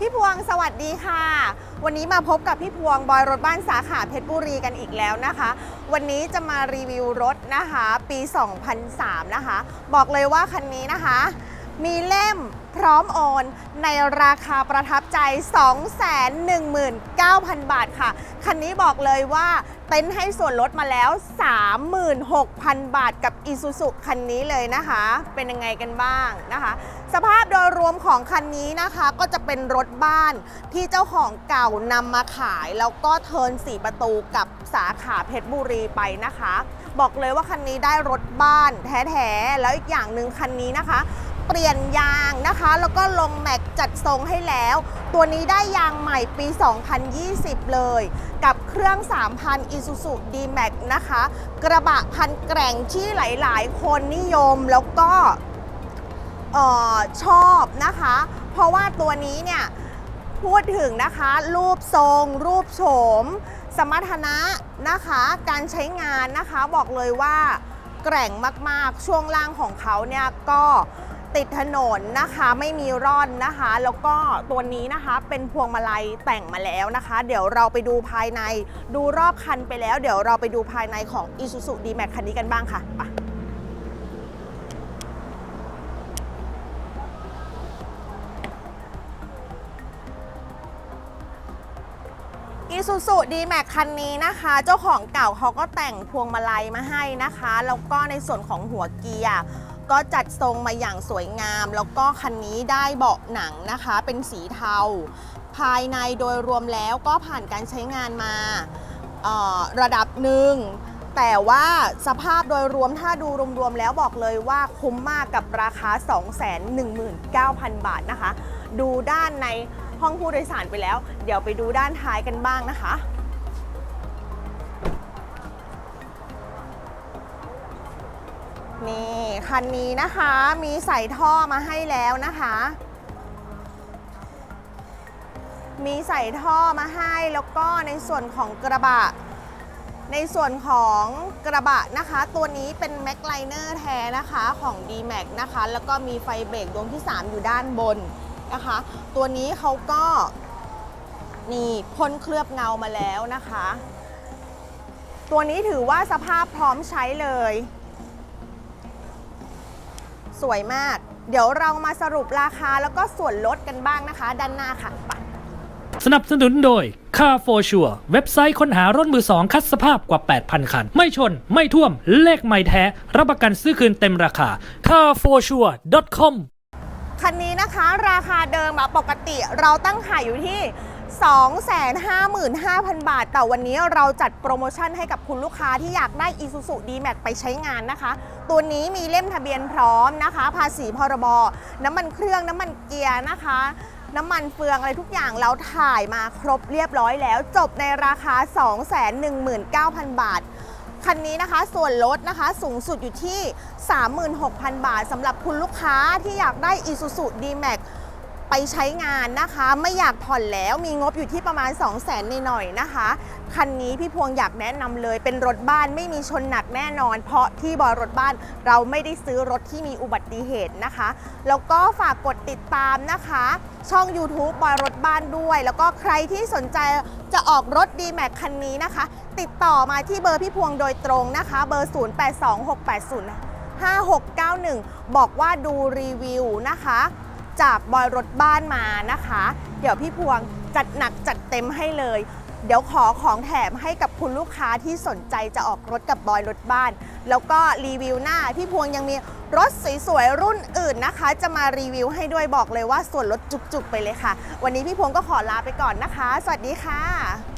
พี่พวงสวัสดีค่ะ วันนี้มาพบกับพี่พวงบอยรถบ้านสาขาเพชรบุรีกันอีกแล้วนะคะ วันนี้จะมารีวิวรถนะคะ ปี 2003 นะคะ บอกเลยว่าคันนี้นะคะ มีเล่มพร้อมโอนในราคาประทับใจ 219,000 บาทค่ะ คันนี้บอกเลยว่าเต็นท์ให้ส่วนลดมาแล้ว 36,000 บาทกับ i s u z u คันนี้เลยนะคะ เป็นยังไงกันบ้างนะคะ สภาพโดยรวมของคันนี้นะคะก็จะเป็นรถบ้านที่เจ้าของเก่านำมาขาย แล้วก็เทิร์น4ประตูกับสาขาเพชรบุรีไปนะคะ บอกเลยว่าคันนี้ได้รถบ้านแท้ๆ แล้วอีกอย่างหนึ่งคันนี้นะคะ เปลี่ยนยางนะคะ แล้วก็ลงแม็กจัดทรงให้แล้ว ตัวนี้ได้ยางใหม่ปี 2020 เลย กับเครื่อง 3,000 Isuzu D-Max นะคะ กระบะพันแกร่งที่หลาย ๆ คนนิยมแล้วก็ออชอบนะคะ เพราะว่าตัวนี้เนี่ยพูดถึงนะคะ รูปทรง รูปโฉม สมรรถนะนะคะ การใช้งานนะคะบอกเลยว่าแกร่งมาก ๆ ช่วงล่างของเขาเนี่ยก็ ติดถนนนะคะไม่มีร่อนนะคะ แล้วก็ตัวนี้นะคะเป็นพวงมาลัยแต่งมาแล้วนะคะ เดี๋ยวเราไปดูภายในดูรอบคันไปแล้ว เดี๋ยวเราไปดูภายในของ Isuzu D-Max คันนี้กันบ้างค่ะไปอีซูซูดีแม็กคันนี้นะคะ เจ้าของเก่าเขาก็แต่งพวงมาลัยมาให้นะคะ แล้วก็ในส่วนของหัวเกียร์ ก็จัดทรงมาอย่างสวยงาม แล้วก็คันนี้ได้เบาะหนังนะคะ เป็นสีเทา ภายในโดยรวมแล้วก็ผ่านการใช้งานมาระดับหนึ่งแต่ว่าสภาพโดยรวมถ้าดูรวมๆแล้วบอกเลยว่าคุ้มมากกับราคา 219,000 บาทนะคะ ดูด้านในห้องผู้โดยสารไปแล้ว เดี๋ยวไปดูด้านท้ายกันบ้างนะคะ นี่คันนี้นะคะมีใส่ท่อมาให้แล้วนะคะ มีใส่ท่อมาให้แล้วก็ในส่วนของกระบะ ในส่วนของกระบะนะคะ ตัวนี้เป็น m a c l i n e r แท้นะคะของ D-Max นะคะ แล้วก็มีไฟเบรกดวงที่ 3 อยู่ด้านบนนะคะ ตัวนี้เขาก็นี่พ่นเคลือบเงามาแล้วนะคะ ตัวนี้ถือว่าสภาพพร้อมใช้เลย สวยมาก เดี๋ยวเรามาสรุปราคาแล้วก็ส่วนลดกันบ้างนะคะ ด้านหน้าค่ะไปสนับสนุนโดย Car for Sure เว็บไซต์ค้นหารถมือสองคัดสภาพกว่า 8,000 คัน ไม่ชน ไม่ท่วม เลขไม่แท้ รับประกันซื้อคืนเต็มราคา carforsure.com คันนี้นะคะ ราคาเดิมอะปกติเราตั้งขายอยู่ที่ 255,000 บาท แต่วันนี้เราจัดโปรโมชั่นให้กับคุณลูกค้าที่อยากได้ Isuzu D-Max ไปใช้งานนะคะ ตัวนี้มีเล่มทะเบียนพร้อมนะคะ ภาษีพรบ น้ำมันเครื่องน้ำมันเกียร์นะคะน้ำมันเฟืองอะไรทุกอย่างเราถ่ายมาครบเรียบร้อยแล้ว จบในราคา 219,000 บาท คันนี้นะคะส่วนลดนะคะสูงสุดอยู่ที่ 36,000 บาทสำหรับคุณลูกค้าที่อยากได้ Isuzu D-Max ไปใช้งานนะคะ ไม่อยากผ่อนแล้วมีงบอยู่ที่ประมาณ 2 0 0 0 0 0หน่อยๆนะคะ คันนี้พี่พวงอยากแนะนำเลยเป็นรถบ้านไม่มีชนหนักแน่นอน เพราะที่บอยรถบ้านเราไม่ได้ซื้อรถที่มีอุบัติเหตุนะคะ แล้วก็ฝากกดติดตามนะคะ ช่อง YouTube บอยรถบ้านด้วย แล้วก็ใครที่สนใจจะออกรถ D-Max คันนี้นะคะ ติดต่อมาที่เบอร์พี่พวงโดยตรงนะคะ เบอร์ 082680 5691 บอกว่าดูรีวิวนะคะ จากบอยรถบ้านมานะคะ เดี๋ยวพี่พวงจัดหนักจัดเต็มให้เลย เดี๋ยวขอของแถมให้กับคุณลูกค้าที่สนใจจะออกรถกับบอยรถบ้าน แล้วก็รีวิวหน้า พี่พวงยังมีรถสวยๆรุ่นอื่นนะคะ จะมารีวิวให้ด้วยบอกเลยว่าส่วนลดจุกๆไปเลยค่ะ วันนี้พี่พวงก็ขอลาไปก่อนนะคะ สวัสดีค่ะ